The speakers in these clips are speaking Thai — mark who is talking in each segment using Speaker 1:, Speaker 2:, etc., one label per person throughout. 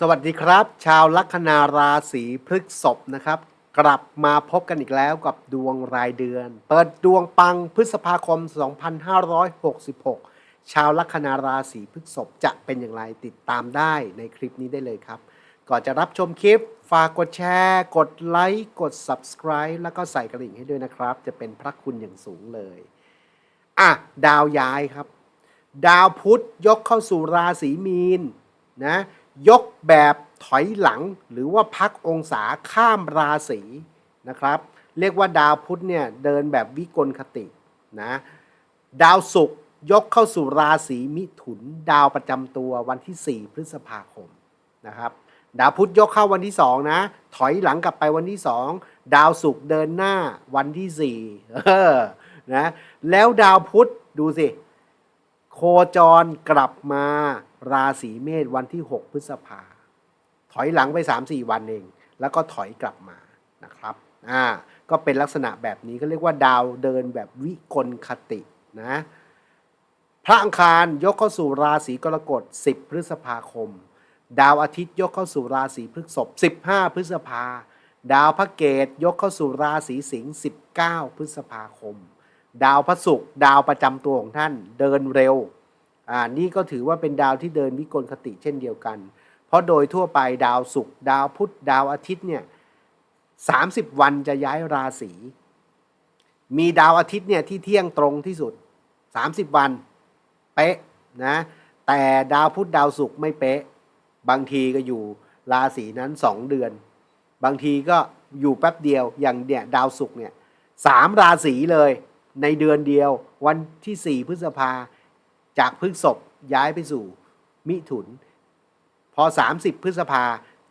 Speaker 1: สวัสดีครับ ชาวลัคนาราศีพฤษภนะครับ กลับมาพบกันอีกแล้วกับดวงรายเดือน เปิดดวงปังพฤษภาคม 2566 ชาวลัคนาราศีพฤษภจะเป็นอย่างไรติดตามได้ในคลิปนี้ได้เลยครับ ก่อนจะรับชมคลิป ฝากกดแชร์ กดไลค์ กด Subscribe แล้วก็ใส่กระดิ่งให้ด้วยนะครับ จะเป็นพระคุณอย่างสูงเลยอะดาวย้ายครับ ดาวพุธยกเข้าสู่ราศีมีนนะ ยกแบบถอยหลังหรือว่าพักองศาข้ามราศีนะครับ เรียกว่าดาวพุธเนี่ยเดินแบบวิกลคตินะดาวศุกร์ยกเข้าสู่ราศีมิถุน ดาวประจำตัววันที่ 4 พฤษภาคมนะครับ ดาวพุธยกเข้าวันที่ 2 นะ ถอยหลังกลับไปวันที่ 2 ดาวศุกร์เดินหน้าวันที่4เออนะแล้วดาวพุธดูสิ โคจรกลับมา ราศีเมษวันที่ 6 พฤษภา ถอยหลังไป 3-4 วันเอง แล้วก็ถอยกลับมานะครับอ่าก็เป็นลักษณะแบบนี้ก็เรียกว่าดาวเดินแบบวิกลคตินะพระอังคารยกเข้าสู่ราศีกรกฎ 10 พฤษภาคม ดาวอาทิตย์ยกเข้าสู่ราศีพฤษภ15 พฤษภา ดาวพระเกตยกเข้าสู่ราศีสิงห์19 พฤษภาคม ดาวพระศุกร์ดาวประจำตัวของท่านเดินเร็ว อ่านี่ก็ถือว่าเป็นดาวที่เดินวิกลคติเช่นเดียวกัน เพราะโดยทั่วไปดาวศุกร์ดาวพุธดาวอาทิตย์เนี่ยสาวันจะย้ายราศี มีดาวอาทิตย์เนี่ยที่เที่ยงตรงที่สุด 30 วันเป๊ะนะ แต่ดาวพุธดาวศุกร์ไม่เป๊ะ บางทีก็อยู่ราศีนั้น 2 เดือน บางทีก็อยู่แป๊บเดียว อย่างเนี่ยดาวศุกร์เนี่ยสามราศีเลยในเดือนเดียว วันที่ 4 พฤษภา จากพฤษภย้ายไปสู่มิถุน พอ 30 พฤษภา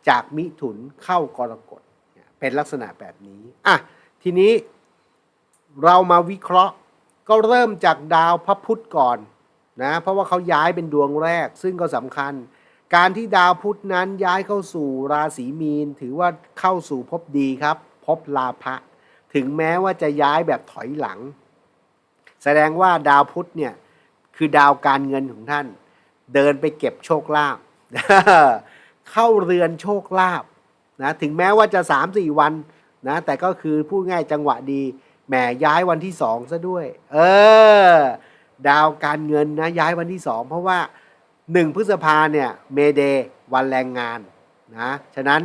Speaker 1: จากมิถุนเข้ากรกฎเนี่ยเป็นลักษณะแบบนี้อะทีนี้เรามาวิเคราะห์ก็เริ่มจากดาวพระพุธก่อนนะเพราะว่าเขาย้ายเป็นดวงแรก ซึ่งก็สำคัญ การที่ดาวพุธนั้นย้ายเข้าสู่ราศีมีน ถือว่าเข้าสู่ภพดีครับภพลาภะถึงแม้ว่าจะย้ายแบบถอยหลัง แสดงว่าดาวพุธเนี่ย คือดาวการเงินของท่าน เดินไปเก็บโชคลาภเข้าเรือนโชคลาภนะถึงแม้ว่าจะ 3 4 วันนะแต่ก็คือพูดง่ายจังหวะดีแหมย้ายวันที่สองซะด้วย เออ ดาวการเงินนะย้ายวันที่สองเพราะว่า 1 พฤษภาเนี่ยเมเดวันแรงงานนะฉะนั้น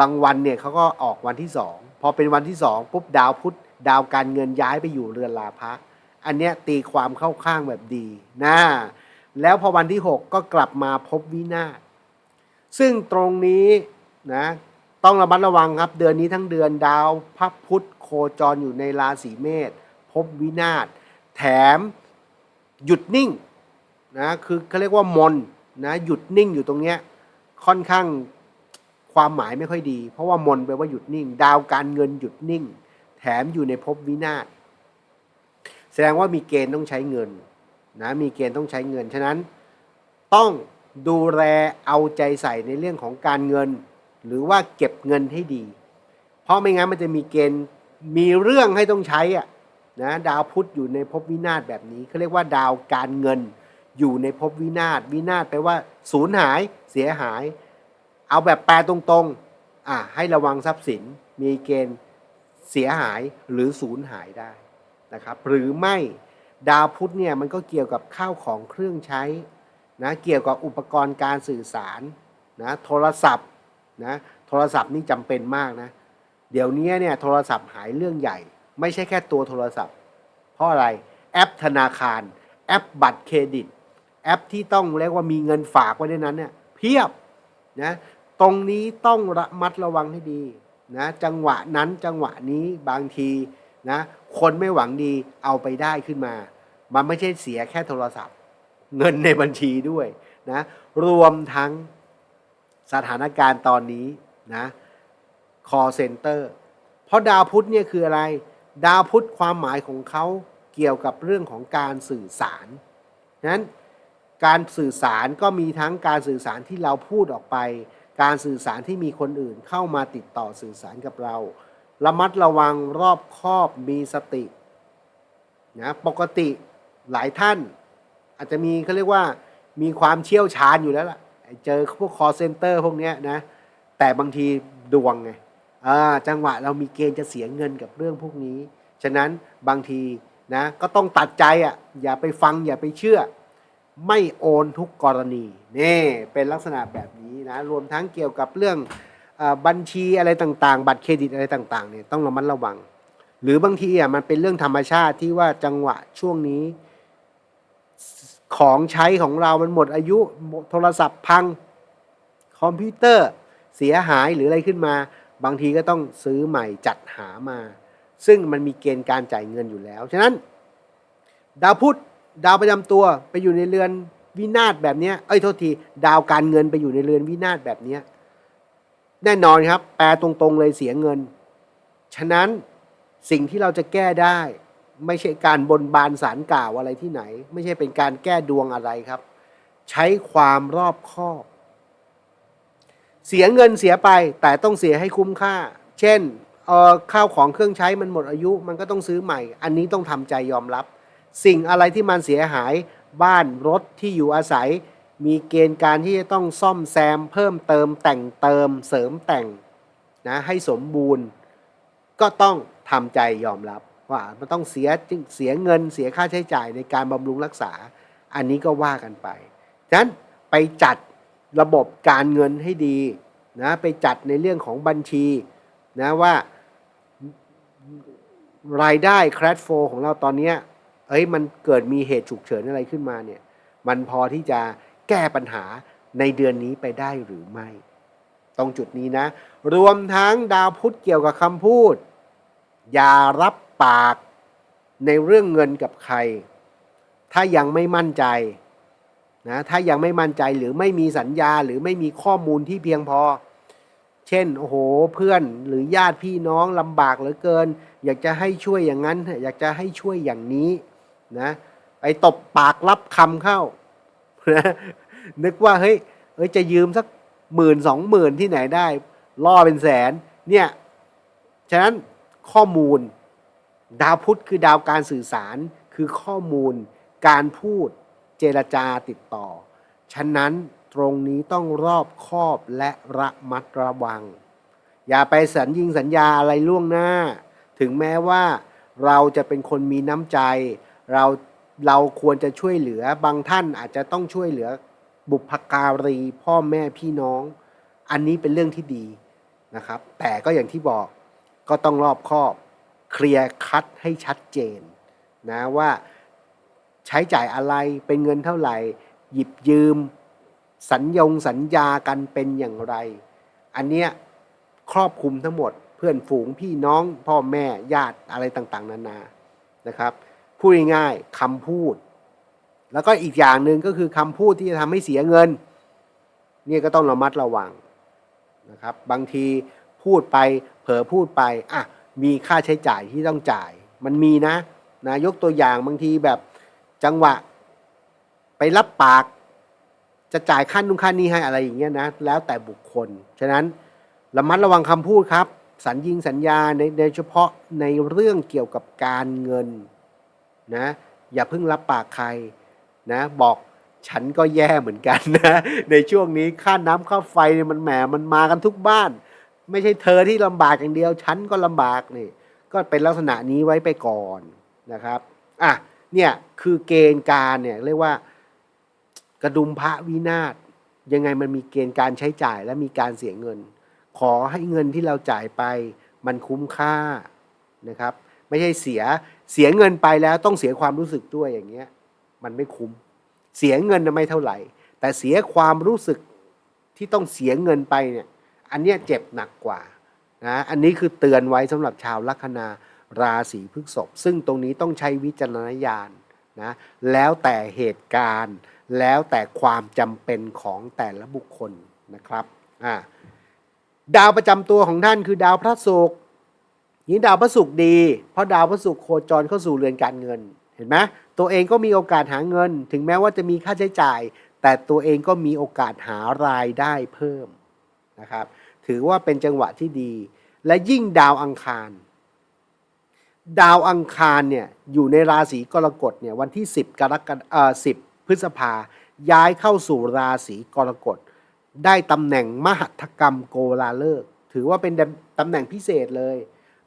Speaker 1: รางวัลเนี่ยเขาก็ออกวันที่สองพอเป็นวันที่สองปุ๊บดาวพุธดาวการเงินย้ายไปอยู่เรือนลาภะ อันเนี้ยตีความเข้าข้างแบบดีนะแล้วพอวันที่ 6 ก็กลับมาพบวินาศซึ่งตรงนี้นะต้องระมัดระวังครับ เดือนนี้ทั้งเดือนดาวพระพุธโคจรอยู่ในราศีเมษพบวินาศแถมหยุดนิ่งนะคือเขาเรียกว่ามนนะหยุดนิ่งอยู่ตรงเนี้ยค่อนข้างความหมายไม่ค่อยดี เพราะว่ามนแปลว่าหยุดนิ่ง ดาวการเงินหยุดนิ่ง แถมอยู่ในภพวินาศ แสดงว่ามีเกณฑ์ต้องใช้เงินนะมีเกณฑ์ต้องใช้เงิน ฉะนั้นต้องดูแลเอาใจใส่ในเรื่องของการเงิน หรือว่าเก็บเงินให้ดี เพราะไม่งั้นมันจะมีเกณฑ์มีเรื่องให้ต้องใช้อะนะดาวพุธอยู่ในภพวินาศแบบนี้เขาเรียกว่าดาวการเงินอยู่ในภพวินาศวินาศแปลว่าสูญหายเสียหาย เอาแบบแปลตรงๆอะให้ระวังทรัพย์สินมีเกณฑ์เสียหายหรือสูญหายได้ นะครับหรือไม่ดาวพุธเนี่ยมันก็เกี่ยวกับข้าวของเครื่องใช้นะเกี่ยวกับอุปกรณ์การสื่อสารนะโทรศัพท์นะโทรศัพท์นี่จำเป็นมากนะเดี๋ยวนี้เนี่ยโทรศัพท์หายเรื่องใหญ่ ไม่ใช่แค่ตัวโทรศัพท์ เพราะอะไรแอปธนาคาร แอปบัตรเครดิต แอปที่ต้องเรียกว่ามีเงินฝากไว้ในนั้นเนี่ยเพียบนะตรงนี้ต้องระมัดระวังให้ดีนะจังหวะนั้นจังหวะนี้บางที นะคนไม่หวังดีเอาไปได้ขึ้นมา มันไม่ใช่เสียแค่โทรศัพท์ เงินในบัญชีด้วยนะรวมทั้งสถานการณ์ตอนนี้นะ call center เพราะดาวพุธเนี่ยคืออะไร ดาวพุธความหมายของเขาเกี่ยวกับเรื่องของการสื่อสารนั้นการสื่อสารก็มีทั้งการสื่อสารที่เราพูดออกไป การสื่อสารที่มีคนอื่นเข้ามาติดต่อสื่อสารกับเรา ระมัดระวังรอบคอบมีสตินะปกติหลายท่าน อาจจะมีเขาเรียกว่ามีความเชี่ยวชาญอยู่แล้วล่ะเจอพวก call center พวกเนี้ยนะ แต่บางทีดวงไงอ่าจังหวะเรามีเกณฑ์จะเสียเงินกับเรื่องพวกนี้ ฉะนั้นบางทีนะก็ต้องตัดใจอะอย่าไปฟังอย่าไปเชื่อ ไม่โอนทุกกรณี นี่เป็นลักษณะแบบนี้นะ รวมทั้งเกี่ยวกับเรื่อง บัญชีอะไรต่างๆ บัตรเครดิตอะไรต่างๆเนี่ยต้องระมัดระวัง หรือบางทีอะมันเป็นเรื่องธรรมชาติที่ว่าจังหวะช่วงนี้ ของใช้ของเรามันหมดอายุโทรศัพท์พัง คอมพิวเตอร์เสียหายหรืออะไรขึ้นมา บางทีก็ต้องซื้อใหม่จัดหามา ซึ่งมันมีเกณฑ์การจ่ายเงินอยู่แล้ว ฉะนั้น ดาวพุธดาวประจำตัวไปอยู่ในเรือนวินาศแบบนี้เอ้ยโทษที ดาวการเงินไปอยู่ในเรือนวินาศแบบนี้ แน่นอนครับ แปลตรงๆเลยเสียเงิน ฉะนั้นสิ่งที่เราจะแก้ได้ ไม่ใช่การบนบานสารกล่าวอะไรที่ไหน ไม่ใช่เป็นการแก้ดวงอะไรครับ ใช้ความรอบคอบ เสียเงินเสียไปแต่ต้องเสียให้คุ้มค่า เช่นเอ่อข้าวของเครื่องใช้มันหมดอายุ มันก็ต้องซื้อใหม่ อันนี้ต้องทำใจยอมรับ สิ่งอะไรที่มันเสียหาย บ้านรถที่อยู่อาศัย มีเกณฑ์การที่จะต้องซ่อมแซม เพิ่มเติมแต่งเติมเสริมแต่งนะให้สมบูรณ์ ก็ต้องทำใจยอมรับว่ามันต้องเสียเสียเงินเสียค่าใช้จ่ายในการบำรุงรักษา อันนี้ก็ว่ากันไปฉะนั้นไปจัดระบบการเงินให้ดีนะไปจัดในเรื่องของบัญชีนะว่ารายได้แครดโฟของเราตอนนี้เอ้ยมันเกิดมีเหตุฉุกเฉินอะไรขึ้นมาเนี่ยมันพอที่จะ แก้ปัญหาในเดือนนี้ไปได้หรือไม่ ตรงจุดนี้นะ รวมทั้งดาวพุธเกี่ยวกับคำพูด อย่ารับปากในเรื่องเงินกับใคร ถ้ายังไม่มั่นใจนะถ้ายังไม่มั่นใจหรือไม่มีสัญญาหรือไม่มีข้อมูลที่เพียงพอ เช่นโอ้โหเพื่อนหรือญาติพี่น้องลำบากเหลือเกิน อยากจะให้ช่วยอย่างนั้น อยากจะให้ช่วยอย่างนี้นะไปตบปากรับคำเข้า นะนึกว่าเฮ้ยเอ้ยจะยืมสักหมื่นสองหมื่นที่ไหนได้ล่อเป็นแสนเนี่ยฉะนั้นข้อมูลดาวพุธคือดาวการสื่อสารคือข้อมูลการพูดเจรจาติดต่อ ฉะนั้นตรงนี้ต้องรอบคอบและระมัดระวัง อย่าไปสัญญิงสัญญาอะไรล่วงหน้า ถึงแม้ว่าเราจะเป็นคนมีน้ำใจ เรา เราควรจะช่วยเหลือบางท่านอาจจะต้องช่วยเหลือบุพการีพ่อแม่พี่น้อง อันนี้เป็นเรื่องที่ดีนะครับ แต่ก็อย่างที่บอกก็ต้องรอบคอบเคลียร์คัดให้ชัดเจนนะว่าใช้จ่ายอะไรเป็นเงินเท่าไหร่ หยิบยืม สัญญงสัญญากันเป็นอย่างไร อันเนี้ยครอบคลุมทั้งหมดเพื่อนฝูงพี่น้องพ่อแม่ญาติอะไรต่างๆ นานานะครับ พูดง่ายๆคำพูด แล้วก็อีกอย่างหนึ่งก็คือคำพูดที่จะทำให้เสียเงินเนี่ยก็ต้องระมัดระวังนะครับบางทีพูดไปเผลอพูดไปอะมีค่าใช้จ่ายที่ต้องจ่าย มันมีนะนะยกตัวอย่างบางทีแบบจังหวะ ไปรับปาก จะจ่ายค่านุ่งค่านี้ให้อะไรอย่างเงี้ยนะแล้วแต่บุคคล ฉะนั้นระมัดระวังคำพูดครับ สัญญิงสัญญาในโดยเฉพาะในเรื่องเกี่ยวกับการเงิน นะอย่าเพิ่งรับปากใครนะบอกฉันก็แย่เหมือนกันนะในช่วงนี้ค่าน้ำค่าไฟเนี่ยมันแหมมันมากันทุกบ้าน ไม่ใช่เธอที่ลำบากอย่างเดียว ฉันก็ลำบากนี่ก็เป็นลักษณะนี้ไว้ไปก่อนนะครับอะเนี่ยคือเกณฑ์การเนี่ยเรียกว่ากระดุมพระวินาศยังไงมันมีเกณฑ์การใช้จ่ายและมีการเสียเงิน ขอให้เงินที่เราจ่ายไปมันคุ้มค่านะครับ ไม่ใช่เสียเสียเงินไปแล้วต้องเสียความรู้สึกด้วยอย่างเงี้ยมันไม่คุ้ม เสียเงินไม่เท่าไหร่ แต่เสียความรู้สึกที่ต้องเสียเงินไปเนี่ยอันเนี้ยเจ็บหนักกว่านะอันนี้คือเตือนไว้สำหรับชาวลัคนาราศีพฤษภซึ่งตรงนี้ต้องใช้วิจารณญาณนะแล้วแต่เหตุการณ์ แล้วแต่ความจำเป็นของแต่ละบุคคลนะครับอ่าดาวประจำตัวของท่านคือดาวพระศุกร์ นี้ดาวพระศุกร์ดี เพราะดาวพระศุกร์โคจรเข้าสู่เรือนการเงิน เห็นไหมตัวเองก็มีโอกาสหาเงิน ถึงแม้ว่าจะมีค่าใช้จ่าย แต่ตัวเองก็มีโอกาสหารายได้เพิ่มนะครับ ถือว่าเป็นจังหวะที่ดี และยิ่งดาวอังคาร ดาวอังคารเนี่ยอยู่ในราศีกรกฎเนี่ยวันที่ 10 กรกฎาคม10พฤษภาย้ายเข้าสู่ราศีกรกฎได้ตำแหน่งมหัตกรรมโกลาเลิก ถือว่าเป็นตำแหน่งพิเศษเลย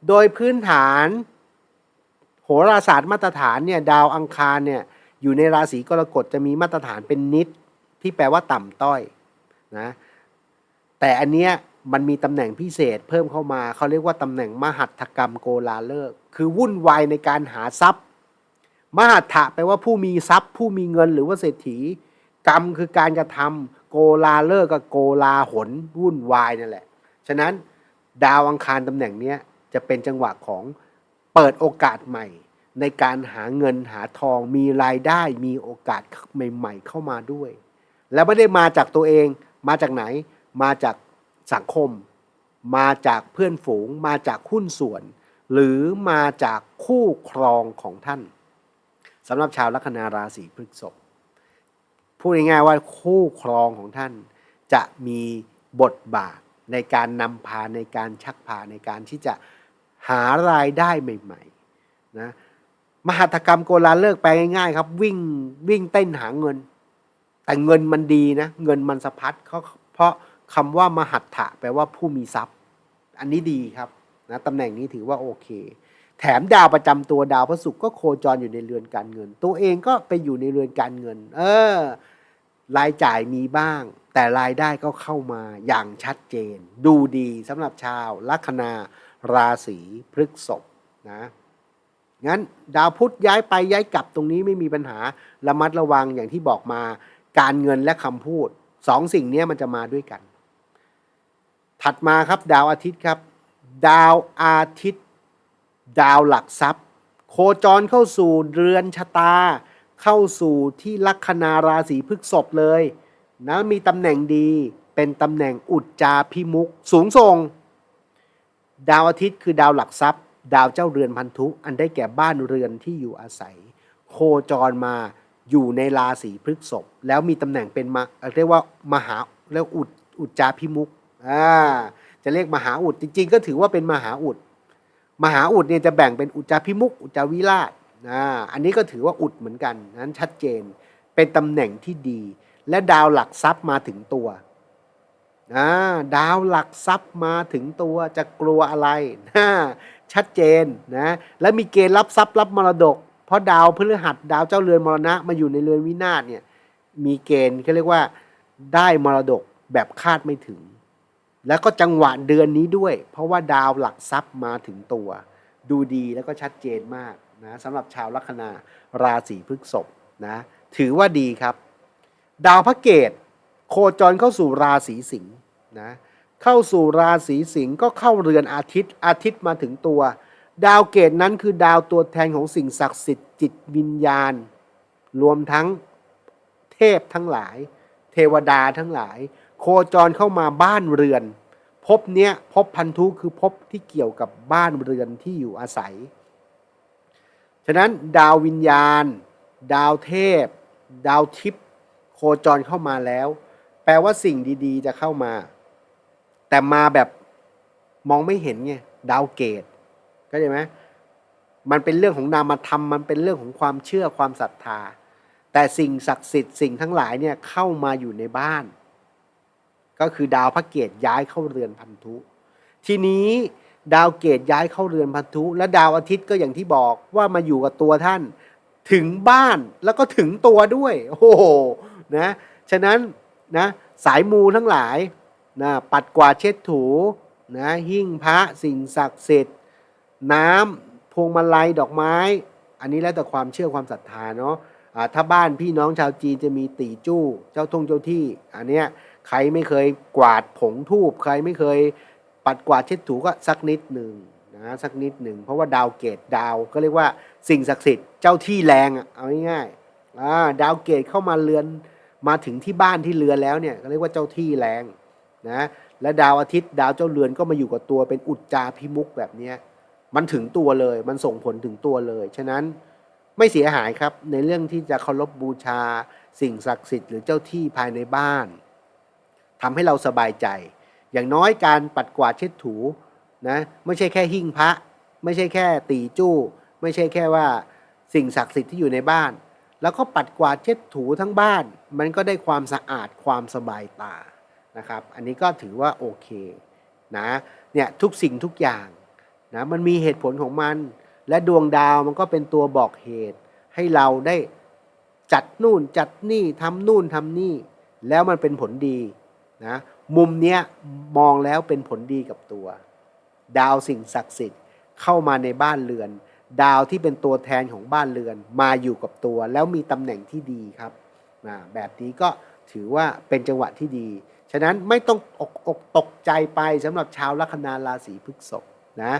Speaker 1: โดยพื้นฐาน โหราศาสตร์มาตรฐานเนี่ยดาวอังคารเนี่ยอยู่ในราศีกรกฎจะมีมาตรฐานเป็นนิดที่แปลว่าต่ำต้อยนะแต่อันเนี้ยมันมีตำแหน่งพิเศษเพิ่มเข้ามาเขาเรียกว่าตำแหน่งมหัตถกรรมโกลาเลิกษ์คือวุ่นวายในการหาทรัพย์ มหัตถะแปลว่าผู้มีทรัพย์ ผู้มีเงินหรือว่าเศรษฐี กรรมคือการกระทำโกลาเลิกษ์กับโกลาหนวุ่นวายนั่นแหละ ฉะนั้นดาวอังคารตำแหน่งเนี้ย จะเป็นจังหวะของเปิดโอกาสใหม่ ในการหาเงินหาทองมีรายได้มีโอกาสใหม่ ๆ เข้ามาด้วย แล้วไม่ได้มาจากตัวเองมาจากไหนมาจากสังคม มาจากเพื่อนฝูง มาจากหุ้นส่วน หรือมาจากคู่ครองของท่านสำหรับชาวลัคนาราศีพฤษภพูดง่ายๆว่าคู่ครองของท่าน จะมีบทบาทในการนำพาในการชักพาในการที่จะ หารายได้ใหม่ๆนะมหัตกรรมโกลาเลิกแปลง่ายๆครับ วิ่งวิ่งเต้นหาเงิน แต่เงินมันดีนะ เงินมันสะพัดเขาเพราะคำว่ามหัตถะแปลว่าผู้มีทรัพย์ อันนี้ดีครับนะตำแหน่งนี้ถือว่าโอเค แถมดาวประจำตัวดาวพระศุกร์ก็โคจรอยู่ในเรือนการเงิน ตัวเองก็ไปอยู่ในเรือนการเงิน เออ รายจ่ายมีบ้าง แต่รายได้ก็เข้ามาอย่างชัดเจน ดูดีสำหรับชาวลัคนา ราศีพฤกษภนะงั้นดาวพุธย้ายไปย้ายกลับตรงนี้ไม่มีปัญหาระมัดระวังอย่างที่บอกมา การเงินและคำพูดสองสิ่งนี้มันจะมาด้วยกัน ถัดมาครับดาวอาทิตย์ครับ ดาวอาทิตย์ ดาวหลักทรัพย์ โคจรเข้าสู่เรือนชะตา เข้าสู่ที่ลัคนาราศีพฤกษภเลยนะมีตำแหน่งดีเป็นตำแหน่งอุจจาพิมุกสูงส่ง ดาวอาทิตย์คือดาวหลักทรัพย์ ดาวเจ้าเรือนพันธุอันได้แก่บ้านเรือนที่อยู่อาศัย โคจรมาอยู่ในราศีพฤษภแล้วมีตำแหน่งเป็นมาเรียกว่ามหาเรียกอุดอุจจาพิมุกอ่าจะเรียกมหาอุดจริง ๆ ก็ถือว่าเป็นมหาอุด มหาอุดเนี่ยจะแบ่งเป็นอุจจาพิมุกอุจจาวิราชอ่าอันนี้ก็ถือว่าอุดเหมือนกันนั้นชัดเจนเป็นตำแหน่งที่ดี และดาวหลักทรัพย์มาถึงตัว ดาวหลักทรัพย์มาถึงตัวจะกลัวอะไรนะชัดเจนนะและมีเกณฑ์รับทรัพย์รับมรดก เพราะดาวพฤหัสดาวเจ้าเรือนมรณะมาอยู่ในเรือนวินาศเนี่ยมีเกณฑ์เขาเรียกว่าได้มรดกแบบคาดไม่ถึง แล้วก็จังหวะเดือนนี้ด้วย เพราะว่าดาวหลักทรัพย์มาถึงตัว ดูดีแล้วก็ชัดเจนมากนะสำหรับชาวลัคนาราศีพฤษภนะถือว่าดีครับ ดาวพระเกต โคจรเข้าสู่ราศีสิงห์นะเข้าสู่ราศีสิงห์ก็เข้าเรือนอาทิตย์ อาทิตย์มาถึงตัว ดาวเกตนั้นคือดาวตัวแทนของสิ่งศักดิ์สิทธิ์จิตวิญญาณ รวมทั้งเทพทั้งหลาย เทวดาทั้งหลาย โคจรเข้ามาบ้านเรือนพบเนี้ยพบพันธุคือพบที่เกี่ยวกับบ้านเรือนที่อยู่อาศัย ฉะนั้นดาววิญญาณ ดาวเทพ ดาวทิพย์โคจรเข้ามาแล้ว แปลว่าสิ่งดีๆ จะเข้ามา แต่มาแบบมองไม่เห็นไงดาวเกตเข้าใจไหมมันเป็นเรื่องของนามธรรมมันเป็นเรื่องของความเชื่อความศรัทธา แต่สิ่งศักดิ์สิทธิ์สิ่งทั้งหลายเนี่ยเข้ามาอยู่ในบ้าน ก็คือดาวพระเกตย้ายเข้าเรือนพันธุ ทีนี้ดาวเกตย้ายเข้าเรือนพันธุ และดาวอาทิตย์ก็อย่างที่บอกว่ามาอยู่กับตัวท่าน ถึงบ้านแล้วก็ถึงตัวด้วย โอ้โหนะฉะนั้น นะสายมูทั้งหลายนะปัดกวาดเช็ดถูนะหิ้งพระสิ่งศักดิ์สิทธิ์น้ำพวงมาลัยดอกไม้ อันนี้แล้วแต่ความเชื่อความศรัทธาเนาะะถ้าบ้านพี่น้องชาวจีนจะมีตีจู้ เจ้าทงเจ้าที่ อันเนี้ยใครไม่เคยกวาดผงทูบใครไม่เคยปัดกวาดเช็ดถูก็สักนิดหนึ่งนะสักนิดหนึ่ง เพราะว่าดาวเกตดาวก็เรียกว่าสิ่งศักดิ์สิทธิ์เจ้าที่แรงอะเอาง่ายๆดาวเกตเข้ามาเรือน มาถึงที่บ้านที่เรือนแล้วเนี่ยเรียกว่าเจ้าที่แรงนะและดาวอาทิตย์ ดาวเจ้าเรือนก็มาอยู่กับตัวเป็นอุจจาพิมุกแบบนี้มันถึงตัวเลยมันส่งผลถึงตัวเลย ฉะนั้นไม่เสียหายครับในเรื่องที่จะเคารพบบูชา สิ่งศักดิ์สิทธิ์หรือเจ้าที่ภายในบ้านทำให้เราสบายใจ อย่างน้อยการปัดกวาดเช็ดถูนะไม่ใช่แค่หิ้งพระ ไม่ใช่แค่ตีจู้ ไม่ใช่แค่ว่าสิ่งศักดิ์สิทธิ์ที่อยู่ในบ้าน แล้วก็ปัดกวาดเช็ดถูทั้งบ้าน มันก็ได้ความสะอาดความสบายตานะครับ อันนี้ก็ถือว่าโอเคนะเนี่ยทุกสิ่งทุกอย่างนะมันมีเหตุผลของมัน และดวงดาวมันก็เป็นตัวบอกเหตุ ให้เราได้จัดนู่นจัดนี่ทำนู่นทำนี่ แล้วมันเป็นผลดีนะมุมเนี้ยมองแล้วเป็นผลดีกับตัว ดาวสิ่งศักดิ์สิทธิ์เข้ามาในบ้านเรือน ดาวที่เป็นตัวแทนของบ้านเรือนมาอยู่กับตัว แล้วมีตำแหน่งที่ดีครับนะแบบนี้ก็ถือว่าเป็นจังหวะที่ดี ฉะนั้นไม่ต้องอกอกตกใจไปสำหรับชาวลัคนาราศีพฤษภนะ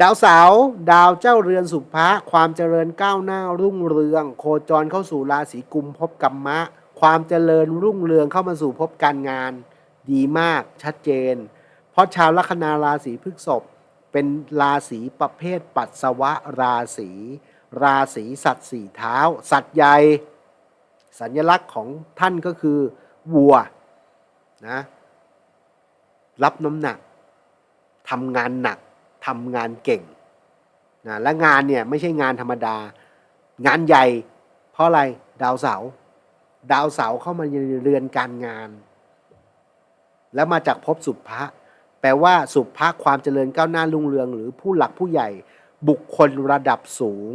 Speaker 1: ดาวเสาร์ดาวเจ้าเรือนสุภะความเจริญก้าวหน้ารุ่งเรือง โคจรเข้าสู่ราศีกุมภพกัมมะ ความเจริญรุ่งเรืองเข้ามาสู่ภพการงาน ดีมากชัดเจน เพราะชาวลัคนาราศีพฤษภ เป็นราศีประเภทปัสสาวะราศีราศีสัตว์สี่เท้า สัตว์ใหญ่ สัญลักษณ์ของท่านก็คือวัวนะรับน้ำหนักทำงานหนักทำงานเก่งนะและงานเนี่ยไม่ใช่งานธรรมดา งานใหญ่ เพราะอะไรดาวเสาร์ดาวเสาร์เข้ามาในเรือนการงาน แล้วมาจากภพสุภะ แปลว่าสุภะความเจริญก้าวหน้ารุ่งเรืองหรือผู้หลักผู้ใหญ่ บุคคลระดับสูง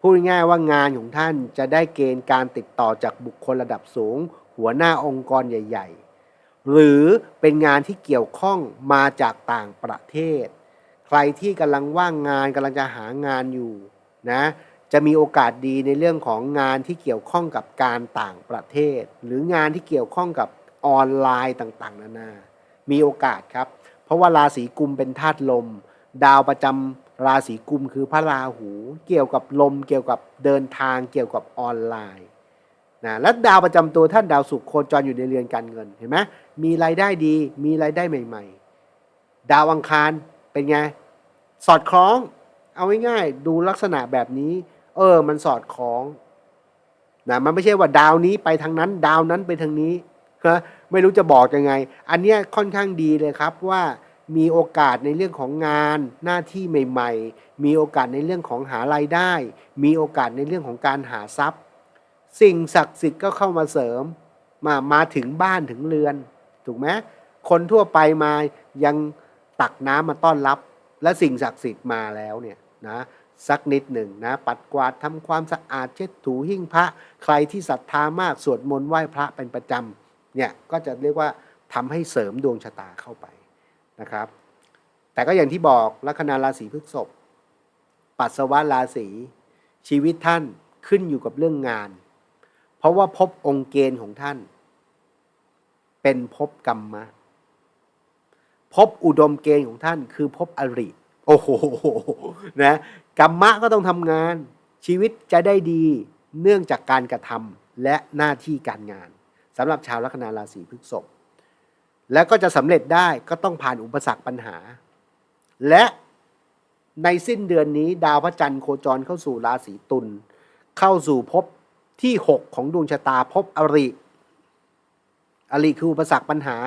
Speaker 1: พูดง่ายๆว่างานของท่านจะได้เกณฑ์การติดต่อจากบุคคลระดับสูง หัวหน้าองค์กรใหญ่ ๆ หรือเป็นงานที่เกี่ยวข้องมาจากต่างประเทศ ใครที่กำลังว่างงานกำลังจะหางานอยู่นะจะมีโอกาสดีในเรื่องของงานที่เกี่ยวข้องกับการต่างประเทศ หรืองานที่เกี่ยวข้องกับออนไลน์ต่างๆ นานา มีโอกาสครับ เพราะว่าราศีกุมเป็นธาตุลม ดาวประจำราศีกุมคือพระราหู เกี่ยวกับลม เกี่ยวกับเดินทาง เกี่ยวกับออนไลน์นะและดาวประจำตัวท่านดาวศุกร์โคจรอยู่ในเรือนการเงินเห็นไหมมีรายได้ดีมีรายได้ใหม่ ๆ ดาวอังคารเป็นไง สอดคล้อง เอาง่ายๆดูลักษณะแบบนี้ เออ มันสอดคล้องนะมันไม่ใช่ว่าดาวนี้ไปทางนั้น ดาวนั้นไปทางนี้ นะไม่รู้จะบอกยังไง อันเนี้ยค่อนข้างดีเลยครับว่ามีโอกาสในเรื่องของงานหน้าที่ใหม่ ๆ มีโอกาสในเรื่องของหารายได้ มีโอกาสในเรื่องของการหาทรัพย์ สิ่งศักดิ์สิทธิ์ก็เข้ามาเสริม มามาถึงบ้านถึงเรือน ถูกไหมคนทั่วไปมายังตักน้ำมาต้อนรับ และสิ่งศักดิ์สิทธิ์มาแล้วเนี่ยนะสักนิดหนึ่งนะ ปัดกวาดทำความสะอาดเช็ดถูหิ้งพระ ใครที่ศรัทธามากสวดมนต์ไหว้พระเป็นประจำ เนี่ยก็จะเรียกว่าทำให้เสริมดวงชะตาเข้าไปนะครับ แต่ก็อย่างที่บอกลัคนาราศีพฤษภปัสสาวะราศีชีวิตท่านขึ้นอยู่กับเรื่องงาน เพราะว่าภพองค์เกณฑ์ของท่าน เป็นภพกรรมะภพอุดมเกณฑ์ของท่านคือภพอริ โอ้โหนะกรรมะก็ต้องทำงาน ชีวิตจะได้ดีเนื่องจากการกระทำและหน้าที่การงาน สำหรับชาวลัคนาราศีพฤษภแล้วก็จะสำเร็จได้ก็ต้องผ่านอุปสรรคปัญหา และในสิ้นเดือนนี้ ดาวพระจันทร์โคจรเข้าสู่ราศีตุลเข้าสู่ภพที่ 6 ของดวงชะตาภพอริอริคืออุปสรรคปัญหา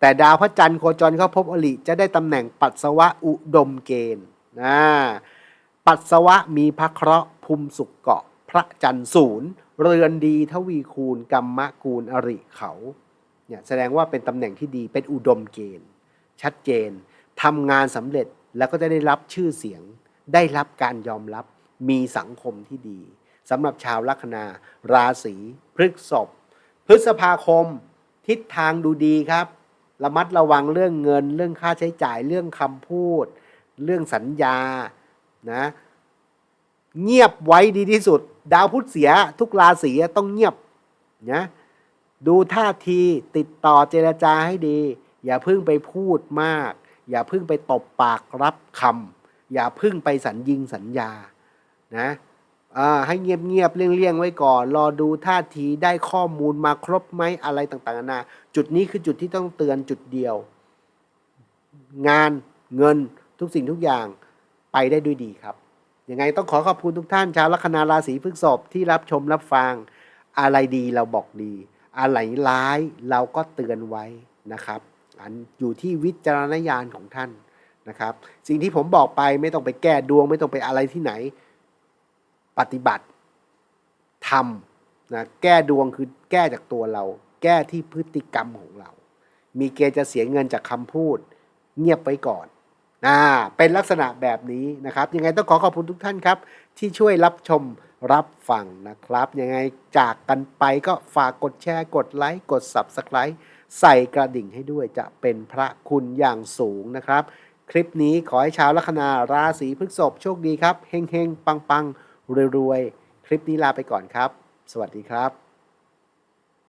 Speaker 1: แต่ดาวพระจันทร์โคจรเข้าภพอริจะได้ตำแหน่งปัสสาวะอุดมเกณฑ์นะปัสสาวะมีพระเคราะห์ภูมิสุขเกาะ พระจันทร์ศูนย์ เรือนดีทวีคูณกรรมะกูลอริเขาเนี่ยแสดงว่าเป็นตำแหน่งที่ดีเป็นอุดมเกณฑ์ ชัดเจนทำงานสำเร็จแล้วก็จะได้รับชื่อเสียง ได้รับการยอมรับมีสังคมที่ดีสำหรับชาวลัคนา ราศีพฤษภพฤษภาคม ทิศทางดูดีครับ ระมัดระวังเรื่องเงิน เรื่องค่าใช้จ่ายเรื่องคำพูด เรื่องสัญญานะเงียบไว้ดีที่สุด ดาวพุธเสียทุกราศีต้องเงียบนะดูท่าทีติดต่อเจรจาให้ดี อย่าพิ่งไปพูดมาก อย่าพิ่งไปตบปากรับคำอย่าพิ่งไปสัญญิงสัญญานะให้เงียบๆเลี่ยงๆไว้ก่อน รอดูท่าทีได้ข้อมูลมาครบไหมอะไรต่างๆนานาจุดนี้คือจุดที่ต้องเตือนจุดเดียว งานเงินทุกสิ่งทุกอย่างไปได้ด้วยดีครับ ยังไงต้องขอขอบคุณทุกท่านชาวลัคนาราศีพฤษภที่รับชมรับฟัง อะไรดีเราบอกดี อะไรร้ายเราก็เตือนไว้นะครับอันอยู่ที่วิจารณญาณของท่านนะครับ สิ่งที่ผมบอกไปไม่ต้องไปแก้ดวง ไม่ต้องไปอะไรที่ไหน ปฏิบัติทำนะแก้ดวงคือแก้จากตัวเรา แก้ที่พฤติกรรมของเรา มีเกณฑ์จะเสียเงินจากคำพูด เงียบไว้ก่อน อ่าเป็นลักษณะแบบนี้นะครับ ยังไงต้องขอขอบคุณทุกท่านครับ ที่ช่วยรับชมรับฟังนะครับ ยังไงจากกันไปก็ฝากกดแชร์ กดไลค์กด Subscribe ใส่กระดิ่งให้ด้วยจะเป็นพระคุณอย่างสูงนะครับ คลิปนี้ขอให้ชาวลัคนาราศีพฤษภโชคดีครับเฮงๆปังๆรวยๆคลิปนี้ลาไปก่อนครับ สวัสดีครับ